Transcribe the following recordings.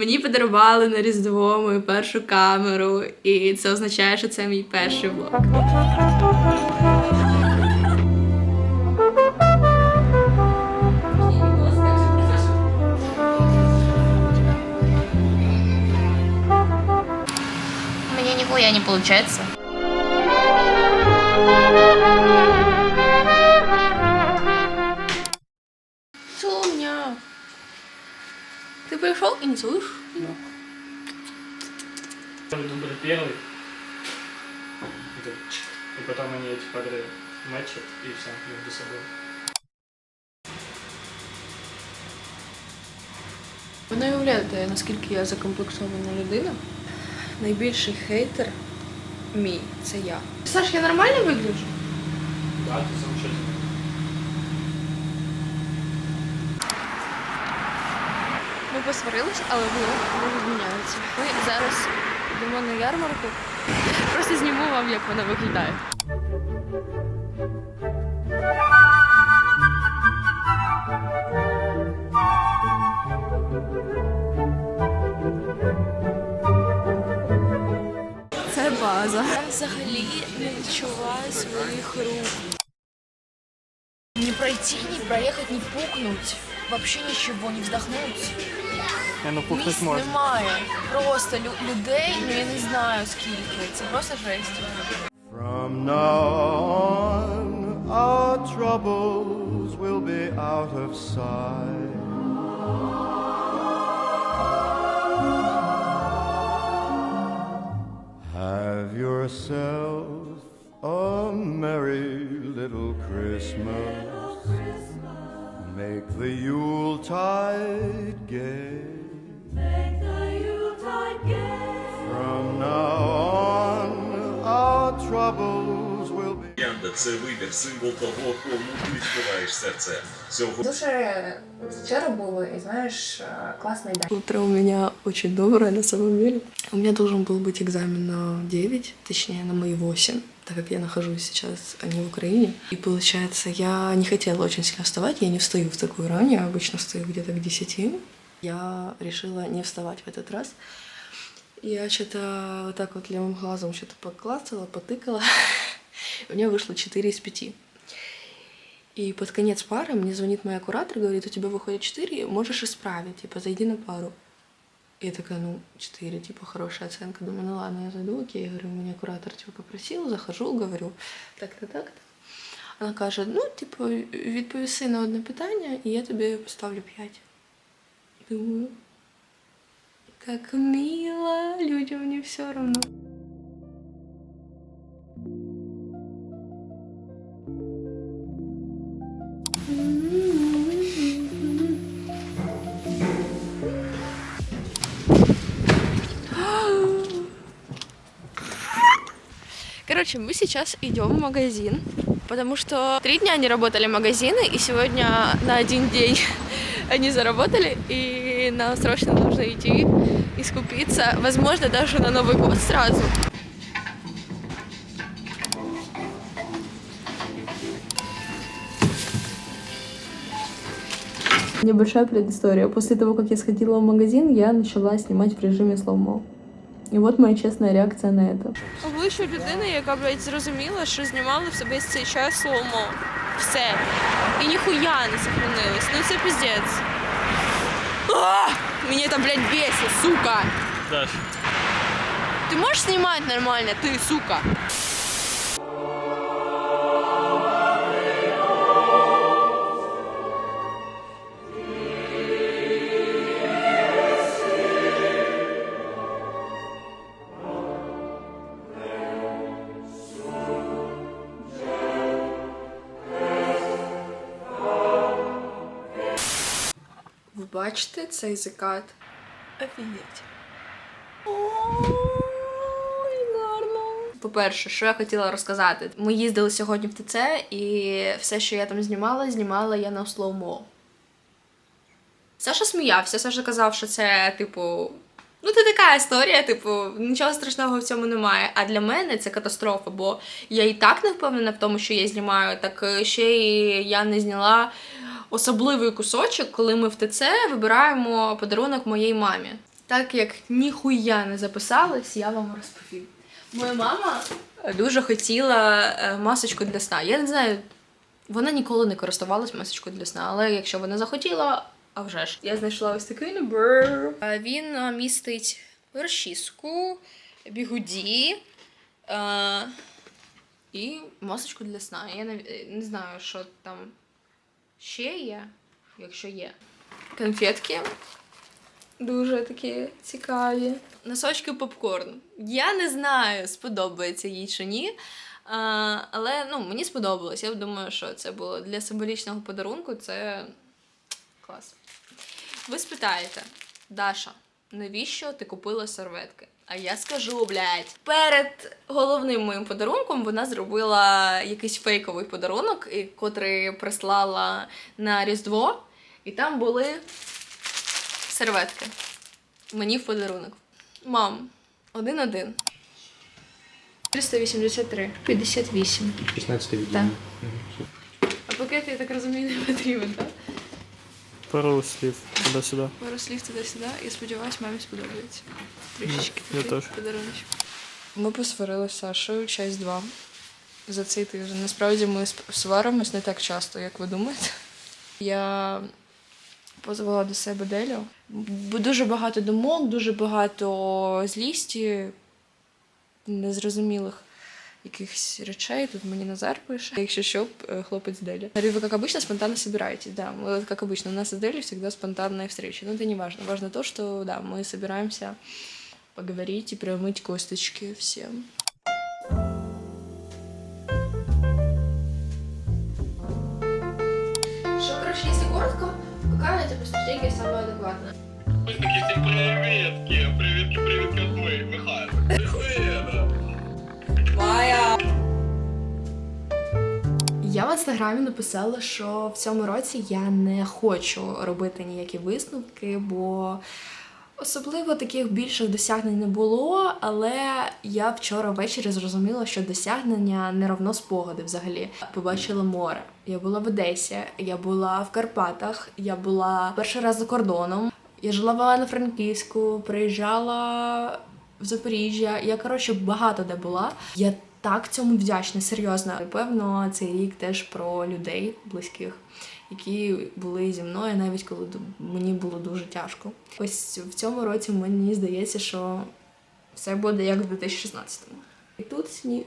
Мені подарували на Різдво мою першу камеру, і це означає, що це мій перший влог. У меня нихуя не получается. пришел и не слышишь? Дубль первый. Это чик. И потом они эти кадры матчат и все между собой. Ви не уявляєте, наскільки я закомплексована людина. Найбільший хейтер мій це я. Саш, я нормально вигляджу? Да, ты замечательно. Посварились, але влог не відміняється. Ми зараз йдемо на ярмарку. Просто зніму вам, як вона виглядає. Це база. Я взагалі не відчуваю своїх рук. Не пройти, не проехать, не пукнуть. Вообще ничего, не вздохнуть. Не, ну пухнуть Місць можно. немає. Просто лю- людей, ну я не знаю скільки. Це просто жесть. From now on, our troubles will be out of sight. Have yourself a merry little Christmas. Make the Yuletide troubles will be. Троянда – це вибір, символ того, кому ти відкриваєш серце. Цього Дуже вчора було, і знаєш, е, класний день. Утро у меня очень доброе на самом деле. У меня должен был быть экзамен на 9, точнее на мои 8, так как я нахожусь сейчас а не в Украине. И получается, я не хотела очень сильно вставать, я не встаю в такую рань, я обычно встаю где-то к 10. Я решила не вставать в этот раз. Я что-то вот так вот левым глазом что-то поклацала, потыкала. У меня вышло 4 из 5. И под конец пары мне звонит моя куратор, говорит, у тебя выходит 4, можешь исправить, типа, зайди на пару. И я такая, ну, 4, типа, хорошая оценка. Думаю, ну ладно, я зайду, окей. Я говорю, меня куратор, типа, попросил, захожу, говорю, так-то, так-то. Вона каже, ну, типу, відповіси на одне питання, і я тобі поставлю 5. Думаю, как мило, людям не все равно. Короче, мы сейчас идем в магазин, потому что три дня не работали магазины, и сегодня на один день они заработали, и нам срочно нужно идти и скупиться, возможно, даже на Новый год сразу. Небольшая предыстория. После того, как я сходила в магазин, я начала снимать в режиме слоумо. І от моя чесна реакція на це. Обличчя людини, яка, блядь, зрозуміла, що знімала в себе цей час слоумо. Все. І ніхуя не сохранилось. Ну це піздець. А! это, блядь, бесит, сука! Даш. Ты можешь снимать нормально, ты, сука? Ви бачите цей закат? Офігеть. Гарно. По-перше, що я хотіла розказати. Ми їздили сьогодні в ТЦ, і все, що я там знімала, знімала я на слоумо. Саша сміявся, Саша казав, що це, типу, ну, це така історія, типу, нічого страшного в цьому немає. А для мене це катастрофа, бо я і так не впевнена в тому, що я знімаю, так е, ще і я не зняла особливий кусочок, коли ми в ТЦ вибираємо подарунок моїй мамі. Так як ніхуя не записалась, я вам розповім. Моя мама дуже хотіла е, масочку для сна. Я не знаю, вона ніколи не користувалась масочкою для сна, але якщо вона захотіла, а вже ж. Я знайшла ось такий набір. Е, Він е, містить розчіску, бігуді і масочку для сна. Я не знаю, що там ще є, якщо є. Конфетки дуже такі цікаві. Носочки попкорн. Я не знаю, сподобається їй чи ні. А, але ну, мені сподобалось. Я думаю, що це було для символічного подарунку. Це клас. Ви спитаєте, Даша, навіщо ти купила серветки? А я скажу, блядь, перед головним моїм подарунком вона зробила якийсь фейковий подарунок, котрий прислала на Різдво, і там були серветки. Мені в подарунок. Мам, один-один. 383. 58. 16 відео. Так. А пакет, я так розумію, не потрібен, так? Пару слів туди-сюди. Пару слів туди-сюди. Я сподіваюся, мамі сподобається. Трішечки Я такий теж. подаруночок. Ми посварилися з Сашою часть 2 за цей тиждень. Насправді ми сваримось не так часто, як ви думаєте. Я позвала до себе Делю. Бо дуже багато думок, дуже багато злісті, незрозумілих якихось речей. Тут мені Назар пише. Якщо що, э, хлопець Деля. Говорю, вы как обычно спонтанно собираетесь. Да, мы вот как обычно. У нас с Делей всегда спонтанные встречи. Но это не важно. Важно то, что да, мы собираемся поговорить и промыть косточки всем. Что, короче, если коротко, какая типа стратегия самая адекватная? Всім приветки, приветки, приветки от ми, Михайло. Ніхуя, Я в інстаграмі написала, що в цьому році я не хочу робити ніякі висновки, бо особливо таких більших досягнень не було. Але я вчора ввечері зрозуміла, що досягнення не равно спогади взагалі. Побачила море. Я була в Одесі, я була в Карпатах, я була перший раз за кордоном. Я жила в Івано-Франківську, приїжджала в Запоріжжя. Я коротше багато де була. Я так цьому вдячна, серйозно. Певно, цей рік теж про людей близьких, які були зі мною, навіть коли мені було дуже тяжко. Ось в цьому році мені здається, що все буде як в 2016-му. І тут сніг,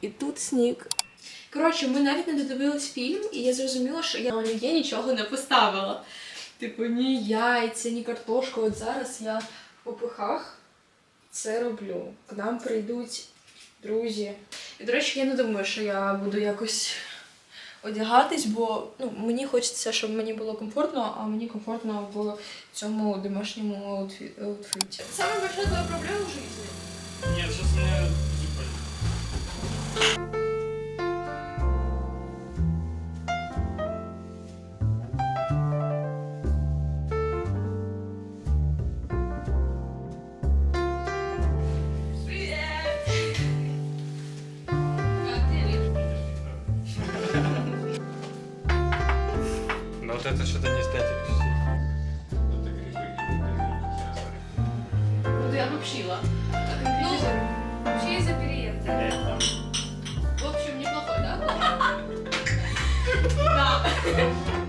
і тут сніг. Коротше, ми навіть не додивились фільм, і я зрозуміла, що я на олів'є нічого не поставила. Типу, ні яйця, ні картошку. От зараз я в попихах це роблю. К нам прийдуть друзі. І, до речі, я не думаю, що я буду якось одягатись, бо ну, мені хочеться, щоб мені було комфортно, а мені комфортно в цьому домашньому аутфі- аутфіті. Саме большая твоя проблема в житті? Ні, зараз не Ну это что-то не статик. Ну, я обобщила. Ну, вообще из-за переезда. В общем, неплохой, да? Да.